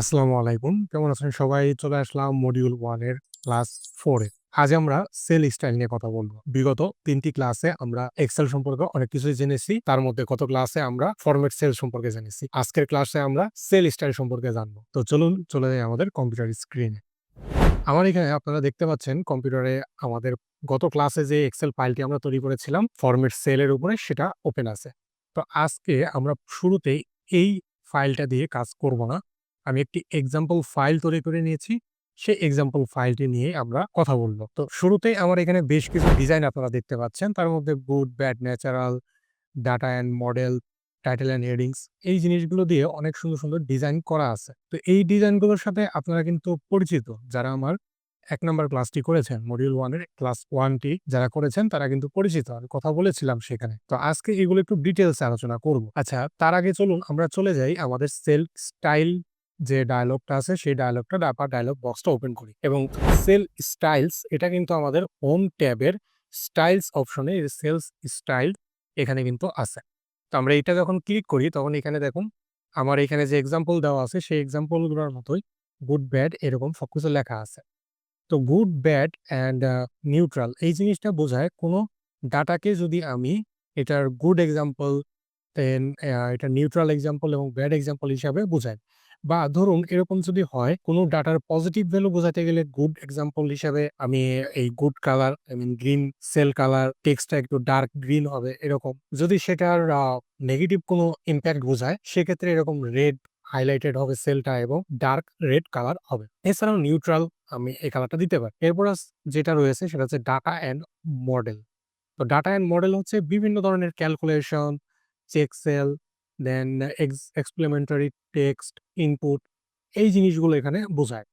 আসসালামু আলাইকুম। কেমন আছেন সবাই? চলে আসলাম মডিউল ওয়ানের ক্লাস ফোরে আজ আমরা সেল স্টাইল নিয়ে কথা বলব। বিগত তিনটি ক্লাসে আমরা এক্সেল সম্পর্কে অনেক কিছুই জেনেছি। তার মধ্যে কত ক্লাসে আমরা ফরম্যাট সেল সম্পর্কে জেনেছি। আজকের ক্লাসে আমরা সেল স্টাইল সম্পর্কে জানব। তো চলুন, চলে যাই আমাদের কম্পিউটার স্ক্রিনে আমার এখানে আপনারা দেখতে পাচ্ছেন কম্পিউটারে আমাদের গত ক্লাসে যে এক্সেল ফাইলটি আমরা তৈরি করেছিলাম ফরম্যাট সেলের উপরে সেটা ওপেন আছে। তো আজকে আমরা শুরুতেই এই ফাইলটা দিয়ে কাজ করব না। আমি একটি এক্সাম্পল ফাইল তৈরি করে নিয়েছি। সেই এক্সাম্পল ফাইলটি নিয়ে আমরা কথা বলব। তো শুরুতেই আমার এখানে বেশ কিছু ডিজাইন আপনারা দেখতে পাচ্ছেন। তার মধ্যে good bad natural data and model title and headings এই জিনিসগুলো দিয়ে অনেক সুন্দর সুন্দর ডিজাইন করা আছে। তো এই ডিজাইনগুলোর সাথে আপনারা কিন্তু পরিচিত যারা আমার এক নম্বর ক্লাসটি করেছেন মডিউল ওয়ানের ক্লাস ওয়ানটি যারা করেছেন, তারা কিন্তু পরিচিত। আমি কথা বলেছিলাম সেখানে। তো আজকে এগুলো একটু ডিটেলস আলোচনা করব। আচ্ছা তার আগে চলুন আমরা চলে যাই আমাদের সেল স্টাইল যে ডায়লগটা আছে, সেই ডায়লগটা বা ডায়লগ বক্সটা ওপেন করি। এবং সেল স্টাইলস এটা কিন্তু আমাদের হোম ট্যাবের স্টাইলস অপশনে সেলস স্টাইল এখানে কিন্তু আছে। তো আমরা এটা যখন ক্লিক করি, তখন এখানে দেখুন, আমার এখানে যে এক্সাম্পল দেওয়া আছে, সেই এক্সাম্পলগুলোর মতোই গুড ব্যাড এরকম কিছু লেখা আছে। তো গুড ব্যাড অ্যান্ড নিউট্রাল এই জিনিসটা বোঝায় কোনো ডাটাকে যদি আমি এটার গুড এক্সাম্পল দেন এটা নিউট্রাল এক্সাম্পল এবং ব্যাড এক্সাম্পল হিসাবে বোঝায় বা ধরুন এরকম যদি হয়, কোনো ডাটার পজিটিভ ভ্যালু বোঝাতে গেলে গুড এক্সাম্পল হিসাবে আমি এই good colour I mean green cell colour টেক্সটটা একটু ডার্ক গ্রিন হবে এরকম। যদি সেটার নেগেটিভ কোনো ইম্প্যাক্ট বোঝায়, সেক্ষেত্রে এরকম রেড হাইলাইটেড হবে সেলটা এবং ডার্ক রেড কালার হবে। এছাড়াও নিউট্রাল আমি এই কালারটা দিতে পারি। এরপর যেটা রয়েছে সেটা হচ্ছে ডাটা অ্যান্ড মডেল তো ডাটা অ্যান্ড মডেল হচ্ছে বিভিন্ন ধরনের calculation check cell then explanatory text input এই জিনিসগুলো এখানে বোঝায়।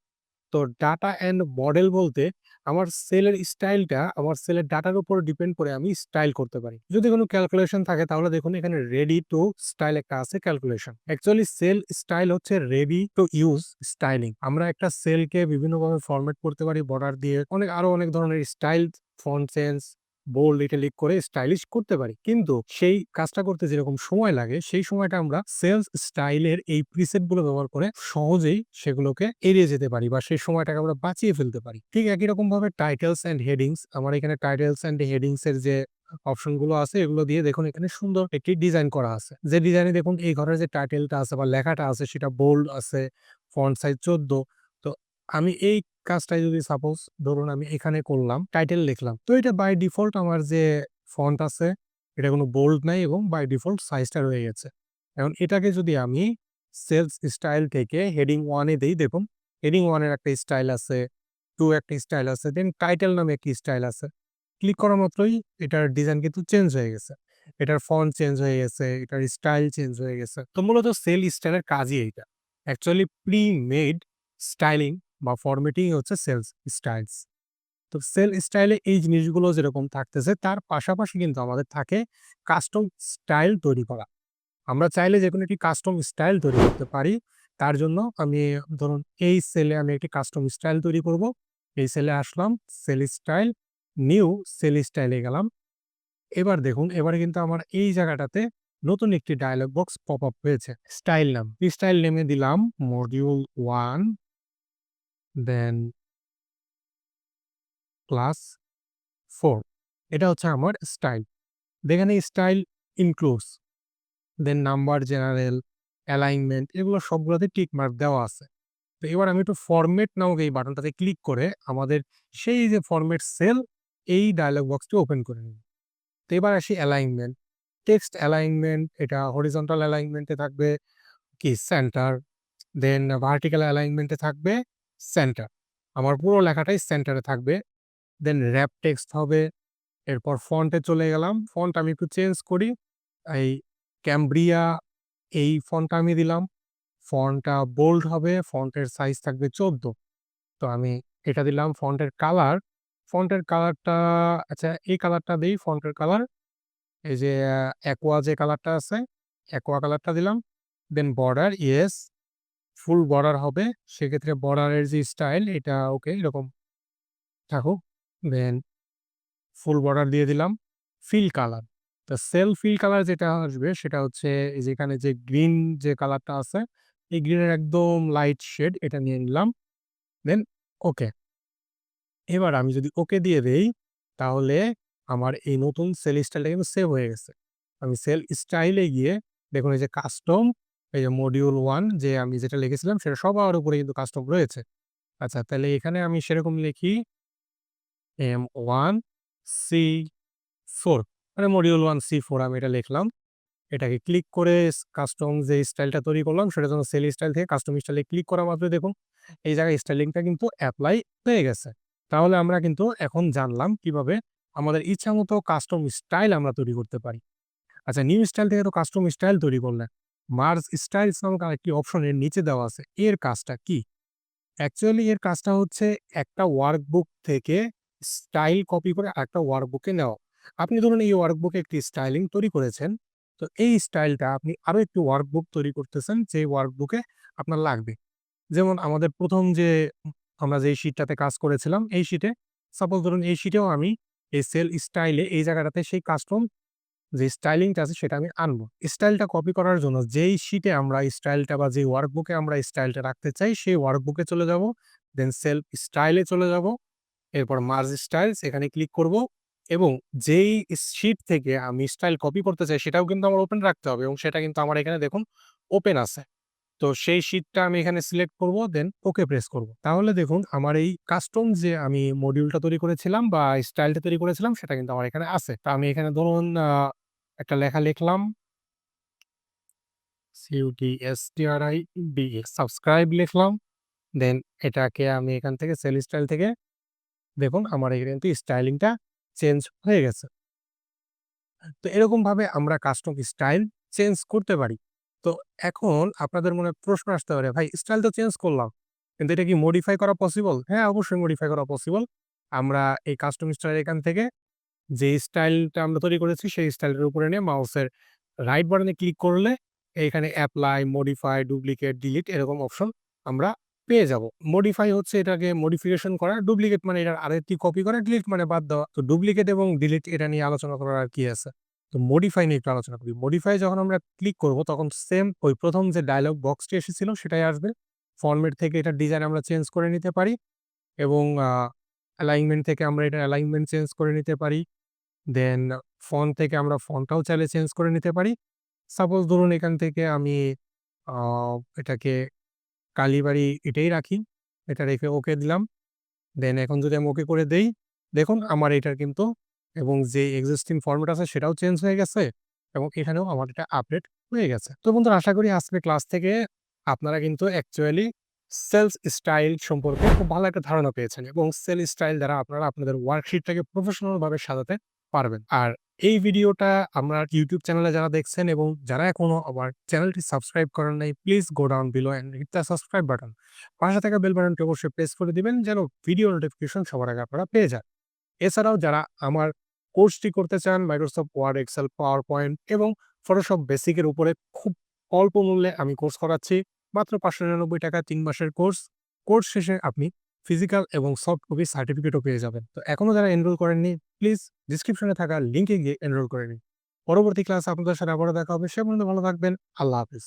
তো ডাটা অ্যান্ড মডেল বলতে আমার সেলের স্টাইলটা আমার সেলের ডাটার উপর ডিপেন্ড করে আমি স্টাইল করতে পারি। যদি কোনো ক্যালকুলেশন থাকে, তাহলে দেখুন এখানে রেডি টু স্টাইল একটা আছে ক্যালকুলেশন অ্যাকচুয়ালি সেল স্টাইল হচ্ছে রেডি টু ইউজ স্টাইলিং আমরা একটা সেলকে বিভিন্নভাবে ফরম্যাট করতে পারি বর্ডার দিয়ে। অনেক, আরও অনেক ধরনের style font sense bold italic করে স্টাইলিশ করতে পারি। কিন্তু সেই কাজটা করতে যেরকম সময় লাগে, সেই সময়টা আমরা সেলস স্টাইলের এই প্রিসেটগুলো ব্যবহার করে সহজেই সেগুলোকে এড়িয়ে যেতে পারি বা সেই সময়টাকে আমরা বাঁচিয়ে ফেলতে পারি। ঠিক একই রকম ভাবে টাইটেলস অ্যান্ড হেডিংস আমার এখানে টাইটেলস অ্যান্ড হেডিংস এর যে অপশনগুলো আছে, এগুলো দিয়ে দেখুন এখানে সুন্দর একটি ডিজাইন করা আছে। যে ডিজাইনে দেখুন এই ঘরের যে টাইটেলটা আছে বা লেখাটা আছে, সেটা বোল্ড আছে ফন্ট সাইজ চোদ্দ। তো আমি এই কাজটাই যদি সাপোজ ধরুন আমি এখানে করলাম টাইটেল লিখলাম, তো এটা বাই ডিফল্ট আমার যে ফন্ট আছে, এটা কোনো বোল্ড নাই এবং বাই ডিফল্ট সাইজটা রয়ে গেছে। এখন এটাকে যদি আমি সেলস স্টাইল থেকে হেডিং ওয়ানে দিই, দেখুন হেডিং ওয়ানের একটা স্টাইল আছে টু একটা স্টাইল আছে দেন টাইটেল নামে একটি স্টাইল আছে। ক্লিক করা মাত্রই এটার ডিজাইন কিন্তু চেঞ্জ হয়ে গেছে। এটার ফন্ট চেঞ্জ হয়ে গেছে, এটার স্টাইল চেঞ্জ হয়ে গেছে। তো মূলত সেল স্টাইলের কাজই এইটা। অ্যাকচুয়ালি প্রি মেড স্টাইলিং বা ফরম্যাটিং হচ্ছে সেলস স্টাইলস তো সেল স্টাইলে এই জিনিসগুলো যেরকম থাকতেছে, তার পাশাপাশি কিন্তু আমাদের থাকে কাস্টম স্টাইল তৈরি করা। আমরা চাইলে যে কোনো একটি কাস্টম স্টাইল তৈরি করতে পারি। তার জন্য আমি, ধরুন, এই সেলে আমি একটি কাস্টম স্টাইল তৈরি করব। এই সেলে আসলাম সেল স্টাইল নিউ সেল স্টাইলে গেলাম। এবার দেখুন, এবারে কিন্তু আমার এই জায়গাটাতে নতুন একটি ডায়লগ বক্স পপ আপ হয়েছে স্টাইল নাম স্টাইল নেমে দিলাম module one then class four এটা হচ্ছে আমার স্টাইল যেখানে style includes then number general alignment এগুলো সবগুলোতে টিক মার্ক দেওয়া আছে। তো এবার আমি একটু ফরম্যাট নামক এই বাটনটাতে ক্লিক করে আমাদের সেই যে ফরম্যাট সেল এই ডায়লগ বক্সটি ওপেন করে নিই। তো এবার আসি অ্যালাইনমেন্ট টেক্সট অ্যালাইনমেন্ট এটা হরিজন্টাল অ্যালাইনমেন্টে থাকবে, কি সেন্টার দেন ভার্টিক্যাল অ্যালাইনমেন্টে থাকবে সেন্টার আমার পুরো লেখাটাই সেন্টারে থাকবে। দেন র্যাপ টেক্সট হবে। এরপর ফন্টে চলে গেলাম। ফন্ট আমি একটু চেঞ্জ করি। এই ক্যামব্রিয়া এই ফন্টটা আমি দিলাম। ফন্টটা বোল্ড হবে। ফন্টের সাইজ থাকবে চোদ্দ। তো আমি এটা দিলাম ফন্টের কালার ফন্টের কালারটা আচ্ছা এই কালারটা দিই ফন্টের কালার এই যে অ্যাকোয়া যে কালারটা আছে অ্যাকোয়া কালারটা দিলাম। Then border yes full border হবে। সেক্ষেত্রে বর্ডারের যে স্টাইল, এটা ওকে এরকম থাকুক। দেন ফুল বর্ডার দিয়ে দিলাম। Fill colour. তো সেল ফিল কালার যেটা আসবে, সেটা হচ্ছে যেখানে যে গ্রিন যে কালারটা আছে, এই গ্রিনের একদম লাইট শেড এটা নিয়ে নিলাম। দেন ওকে। এবার আমি যদি ওকে দিয়ে দেই, তাহলে আমার এই নতুন সেল স্টাইলটা কিন্তু সেভ হয়ে গেছে। আমি সেল স্টাইলে গিয়ে দেখুন এই যে কাস্টম এই যে মডিউল ওয়ান যে আমি যেটা লিখেছিলাম সেটা সবার উপরে কিন্তু কাস্টম রয়েছে। আচ্ছা তাহলে এখানে আমি সেরকম লিখি এম ওয়ান সি ফোর মানে মডিউল ওয়ান সি ফোর আমি এটা লিখলাম। এটাকে ক্লিক করে কাস্টম যে স্টাইলটা তৈরি করলাম সেটা জন্য সেল স্টাইল থেকে কাস্টম স্টাইলে ক্লিক করা মাত্র দেখুন, এই জায়গায় স্টাইলিংটা কিন্তু অ্যাপ্লাই হয়ে গেছে। তাহলে আমরা কিন্তু এখন জানলাম কীভাবে আমাদের ইচ্ছা মতো কাস্টম স্টাইল আমরা তৈরি করতে পারি। আচ্ছা নিউ স্টাইল থেকে তো কাস্টম স্টাইল তৈরি করলেন। মার্জ স্টাইল নামক আরেকটি অপশন এর নিচে দেওয়া আছে। এর কাজটা কি? অ্যাকচুয়ালি এর কাজটা হচ্ছে একটা ওয়ার্কবুক থেকে স্টাইল কপি করে একটা ওয়ার্কবুকে নেওয়া। আপনি ধরুন এই ওয়ার্কবুকে একটি স্টাইলিং তৈরি করেছেন। তো এই স্টাইলটা আপনি আরও একটি ওয়ার্কবুক তৈরি করতেছেন যে ওয়ার্কবুকে আপনার লাগবে। যেমন আমাদের প্রথম যে আমরা যে শিটটাতে কাজ করেছিলাম, এই শিটে সাপোজ ধরুন এই শিটেও আমি এই সেল স্টাইলে এই জায়গাটাতে সেই কাস্টম যে স্টাইলিংটা আছে সেটা আমি আনব। স্টাইলটা কপি করার জন্য যেই শিটে আমরা স্টাইলটা বা যে ওয়ার্কবুকে আমরা স্টাইলটা রাখতে চাই, সেই ওয়ার্কবুকে চলে যাব দেন সেলফ স্টাইলে চলে যাব, এরপর মার্জ স্টাইলস এখানে ক্লিক করব এবং যেই শিট থেকে আমি স্টাইল কপি করতে চাই, সেটাও কিন্তু আমার ওপেন রাখতে হবে এবং সেটা কিন্তু আমার এখানে দেখুন ওপেন আছে। তো সেই শিটটা আমি এখানে সিলেক্ট করব দেন ওকে প্রেস করব। তাহলে দেখুন, আমার এই কাস্টম যে আমি মডিউলটা তৈরি করেছিলাম বা স্টাইলটা তৈরি করেছিলাম, সেটা কিন্তু আমার এখানে আছে। তা আমি এখানে ধরুন একটা লেখা লিখলাম। S T R I B subscribe লিখলাম। দেন এটাকে আমি এখান থেকে সেল স্টাইল থেকে, দেখুন, আমার এখানে কিন্তু স্টাইলিংটা চেঞ্জ হয়ে গেছে। তো এরকমভাবে আমরা কাস্টম স্টাইল চেঞ্জ করতে পারি। তো এখন আপনাদের মনে প্রশ্ন আসতে পারে, ভাই স্টাইল তো চেঞ্জ করলাম, কিন্তু এটা কি মডিফাই করা পসিবল হ্যাঁ অবশ্যই মডিফাই করা পসিবল আমরা এই কাস্টম স্টাইল এখান থেকে যে স্টাইলটা আমরা তৈরি করেছি, সেই স্টাইলের উপরে নিয়ে মাউসের রাইট বাটনে ক্লিক করলে এইখানে অ্যাপ্লাই মডিফাই ডুপ্লিকেট ডিলিট এরকম অপশন আমরা পেয়ে যাব। মডিফাই হচ্ছে এটাকে মডিফিকেশন করা ডুপ্লিকেট মানে এটার আরেকটি কপি করা ডিলিট মানে বাদ দেওয়া। তো ডুপ্লিকেট এবং ডিলিট এটা নিয়ে আলোচনা করার আর কি আছে? তো মডিফাই নিয়ে একটু আলোচনা করি। মডিফাই যখন আমরা ক্লিক করব, তখন সেম ওই প্রথম যে ডায়লগ বক্সটি এসেছিল, সেটাই আসবে। ফর্মেট থেকে এটা ডিজাইন আমরা চেঞ্জ করে নিতে পারি এবং অ্যালাইনমেন্ট থেকে আমরা এটা অ্যালাইনমেন্ট চেঞ্জ করে নিতে পারি। দেন ফন্ট থেকে আমরা ফন্টটাও চাইলে চেঞ্জ করে নিতে পারি। সাপোজ ধরুন এখান থেকে আমি এটাকে কালীবাড়ি এটাই রাখি, এটা রেখে ওকে দিলাম। দেন এখন যদি আমি ওকে করে দেই, দেখুন আমার এটার কিন্তু এবং যে এক্সিস্টিং ফর্মেট আছে সেটাও চেঞ্জ হয়ে গেছে এবং এখানেও আমার এটা আপডেট হয়ে গেছে। তো বন্ধুরা, আশা করি আজকে ক্লাস থেকে আপনারা কিন্তু অ্যাকচুয়ালি সেলস স্টাইল সম্পর্কে খুব ভালো একটা ধারণা পেয়েছেন এবং সেল স্টাইল দ্বারা আপনারা আপনাদের ওয়ার্কশিটটাকে প্রফেশনাল ভাবে সাজাতে পারবেন। আর এই ভিডিওটা আমরা ইউটিউব চ্যানেলে যারা দেখছেন এবং যারা এখনও আমার চ্যানেলটি সাবস্ক্রাইব করেন নাই please go down below and hit the subscribe button পাশে থাকা বেল বাটনটি অবশ্যই প্রেস করে দিবেন যেন ভিডিও নোটিফিকেশন সবার আগে আপনারা পেয়ে যান। এছাড়াও যারা আমার কোর্সটি করতে চান Microsoft Word Excel PowerPoint এবং ফটোশপ বেসিকের উপরে খুব অল্প মূল্যে আমি কোর্স করাচ্ছি। মাত্র পাঁচশো নিরানব্বই টাকা তিন মাসের কোর্স। কোর্স শেষে আপনি ফিজিক্যাল এবং সফট কপি সার্টিফিকেটও পেয়ে যাবেন। তো এখনও যারা এনরোল করেননি প্লিজ ডিসক্রিপশনে থাকা লিঙ্কে গিয়ে এনরোল করে নিন। পরবর্তী ক্লাস আপনাদের সাথে আবারও দেখা হবে। সে পর্যন্ত ভালো থাকবেন। আল্লাহ হাফিজ।